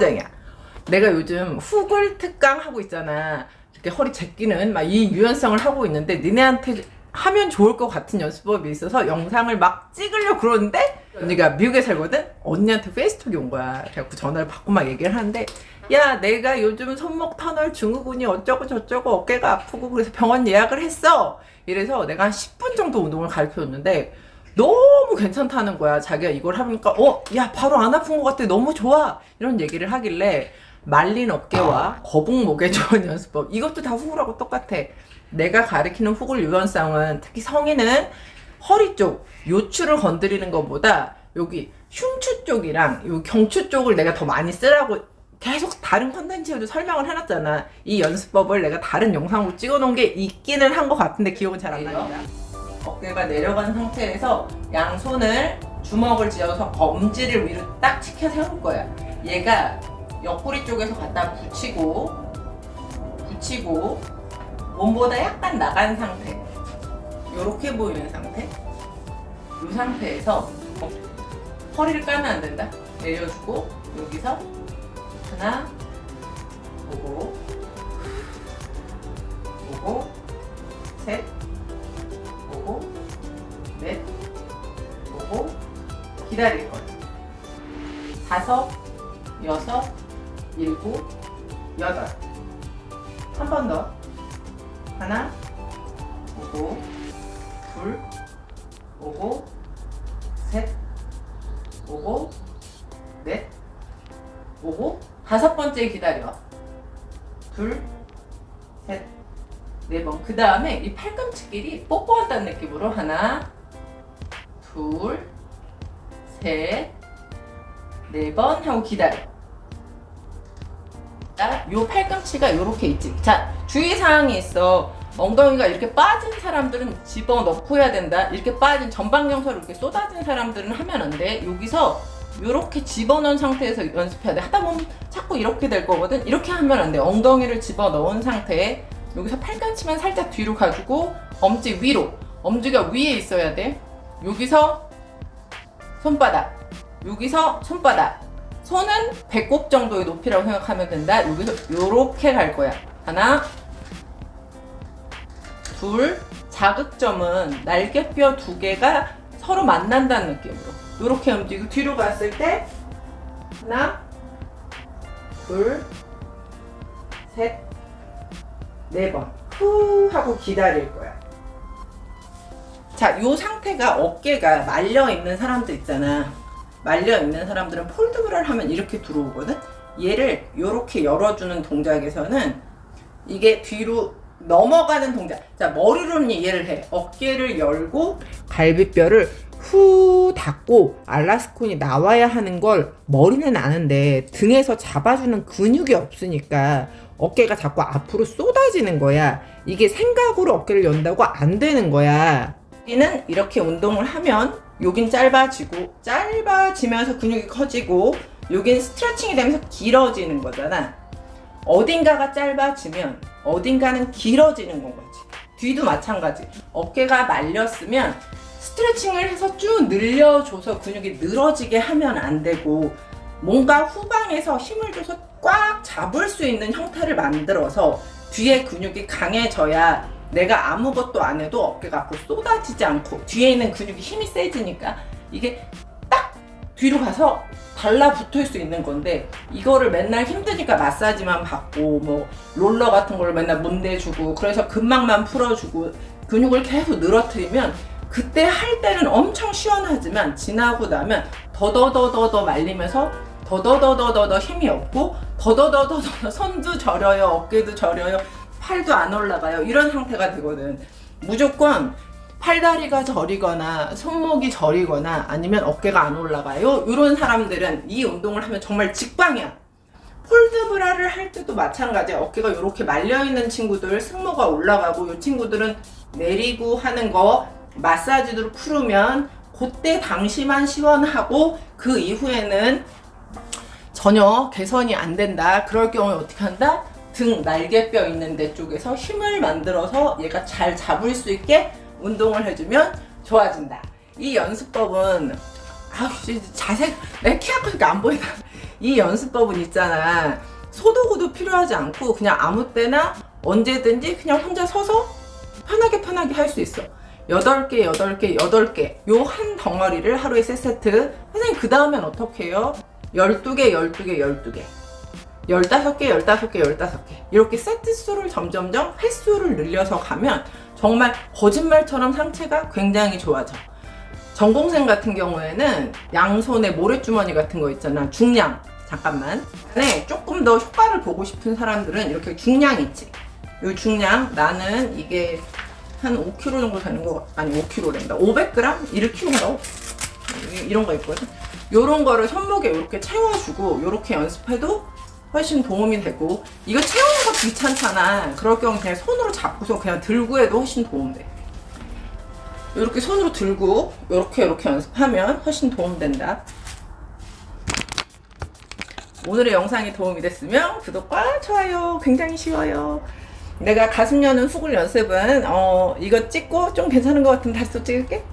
번째야. 내가 요즘 후글 특강 하고 있잖아. 이렇게 허리 제끼는 막 이 유연성을 하고 있는데 니네한테 하면 좋을 것 같은 연습법이 있어서 영상을 막 찍으려고 그러는데 언니가 미국에 살거든? 언니한테 페이스톡이 온 거야. 그래갖고 전화를 받고 막 얘기를 하는데 야 내가 요즘 손목 터널 증후군이 어쩌고 저쩌고 어깨가 아프고 그래서 병원 예약을 했어. 이래서 내가 한 10분 정도 운동을 가르쳐줬는데 너무 괜찮다는 거야. 자기가 이걸 하니까 어, 야 바로 안 아픈 것 같아. 너무 좋아. 이런 얘기를 하길래 말린 어깨와 거북목에 좋은 연습법. 이것도 다 후구라고 똑같아. 내가 가리키는 후굴 유연성은 특히 성인은 허리 쪽, 요추를 건드리는 것보다 여기 흉추 쪽이랑 요 경추 쪽을 내가 더 많이 쓰라고 계속 다른 컨텐츠에도 설명을 해놨잖아. 이 연습법을 내가 다른 영상으로 찍어놓은 게 있기는 한 것 같은데 기억은 잘 안 납니다. 어깨가 내려간 상태에서 양손을 주먹을 쥐어서 검지를 위로 딱 치켜 세울 거야. 얘가 옆구리 쪽에서 갖다 붙이고 붙이고 몸보다 약간 나간 상태. 요렇게 보이는 상태. 이 상태에서 허리를 까면 안 된다. 내려주고 여기서 하나 보고 보고 셋 보고 넷 보고 기다릴 거야. 다섯 여섯 일곱 여덟. 한 번 더. 하나 오고 둘 오고 셋 오고 넷 오고. 다섯 번째 기다려. 둘 셋 네 번 그 다음에 이 팔꿈치끼리 뽀뽀한다는 느낌으로 하나 둘 셋 네 번 하고 기다려 자, 요 팔꿈치가 요렇게 있지. 자, 주의사항이 있어. 엉덩이가 이렇게 빠진 사람들은 집어 넣고 해야 된다. 이렇게 빠진 전방경사로 이렇게 쏟아진 사람들은 하면 안 돼. 여기서 요렇게 집어넣은 상태에서 연습해야 돼. 하다 보면 자꾸 이렇게 될 거거든. 이렇게 하면 안 돼. 엉덩이를 집어 넣은 상태에 여기서 팔꿈치만 살짝 뒤로 가지고 엄지 위로. 엄지가 위에 있어야 돼. 여기서 손바닥. 여기서 손바닥. 손은 배꼽 정도의 높이라고 생각하면 된다. 여기서 요렇게 갈 거야. 하나, 둘, 자극점은 날개뼈 두 개가 서로 만난다는 느낌으로. 요렇게 움직이고 뒤로 갔을 때 하나, 둘, 셋, 네 번. 후 하고 기다릴 거야. 자, 요 상태가 어깨가 말려 있는 사람들 있잖아. 말려 있는 사람들은 폴드브라를 하면 이렇게 들어오거든. 얘를 이렇게 열어주는 동작에서는 이게 뒤로 넘어가는 동작. 자 머리로는 이해를 해. 어깨를 열고 갈비뼈를 후 닫고 알라스콘이 나와야 하는 걸 머리는 아는데 등에서 잡아주는 근육이 없으니까 어깨가 자꾸 앞으로 쏟아지는 거야. 이게 생각으로 어깨를 연다고 안 되는 거야. 여기는 이렇게 운동을 하면 여긴 짧아지고 짧아지면서 근육이 커지고 여긴 스트레칭이 되면서 길어지는 거잖아. 어딘가가 짧아지면 어딘가는 길어지는 건 거지. 뒤도 마찬가지. 어깨가 말렸으면 스트레칭을 해서 쭉 늘려줘서 근육이 늘어지게 하면 안 되고 뭔가 후방에서 힘을 줘서 꽉 잡을 수 있는 형태를 만들어서 뒤에 근육이 강해져야 내가 아무것도 안 해도 어깨가 앞으로 쏟아지지 않고 뒤에 있는 근육이 힘이 세지니까 이게 딱 뒤로 가서 달라붙을 수 있는 건데 이거를 맨날 힘드니까 마사지만 받고 뭐 롤러 같은 걸 맨날 못 내주고 그래서 근막만 풀어주고 근육을 계속 늘어뜨리면 그때 할 때는 엄청 시원하지만 지나고 나면 더더더더더 말리면서 더더더더더더 힘이 없고 더더더더더 손도 저려요 어깨도 저려요 팔도 안 올라가요. 이런 상태가 되거든. 무조건 팔다리가 저리거나 손목이 저리거나 아니면 어깨가 안 올라가요. 이런 사람들은 이 운동을 하면 정말 직방이야. 폴드 브라를 할 때도 마찬가지야. 어깨가 이렇게 말려있는 친구들 승모가 올라가고 이 친구들은 내리고 하는 거 마사지로 풀으면 그때 당시만 시원하고 그 이후에는 전혀 개선이 안 된다. 그럴 경우에 어떻게 한다? 등 날개뼈 있는 데 쪽에서 힘을 만들어서 얘가 잘 잡을 수 있게 운동을 해주면 좋아진다. 이 연습법은 아 자세 내 키가 크니까 안 보이나 이 연습법은 있잖아. 소도구도 필요하지 않고 그냥 아무 때나 언제든지 그냥 혼자 서서 편하게 편하게 할 수 있어. 8개, 8개, 8개. 요 한 덩어리를 하루에 세 세트. 선생님, 그 다음엔 어떻게 해요? 12개, 12개, 12개. 15개, 15개, 15개. 이렇게 세트 수를 점점점 횟수를 늘려서 가면 정말 거짓말처럼 상체가 굉장히 좋아져. 전공생 같은 경우에는 양손에 모래주머니 같은 거 있잖아. 중량. 잠깐만. 네, 조금 더 효과를 보고 싶은 사람들은 이렇게 중량 있지. 이 중량. 나는 이게 한 5kg 정도 되는 거, 아니 5kg랜다. 500g? 1kg인가? 이런 거 있거든. 요런 거를 손목에 이렇게 채워주고, 요렇게 연습해도 훨씬 도움이 되고, 이거 채우는 거 귀찮잖아. 그럴 경우 그냥 손으로 잡고서 그냥 들고 해도 훨씬 도움돼. 이렇게 손으로 들고 이렇게 이렇게 연습하면 훨씬 도움된다. 오늘의 영상이 도움이 됐으면 구독과 좋아요 굉장히 쉬워요. 내가 가슴 여는 후글 연습은 어 이거 찍고 좀 괜찮은 것 같으면 다시 또 찍을게.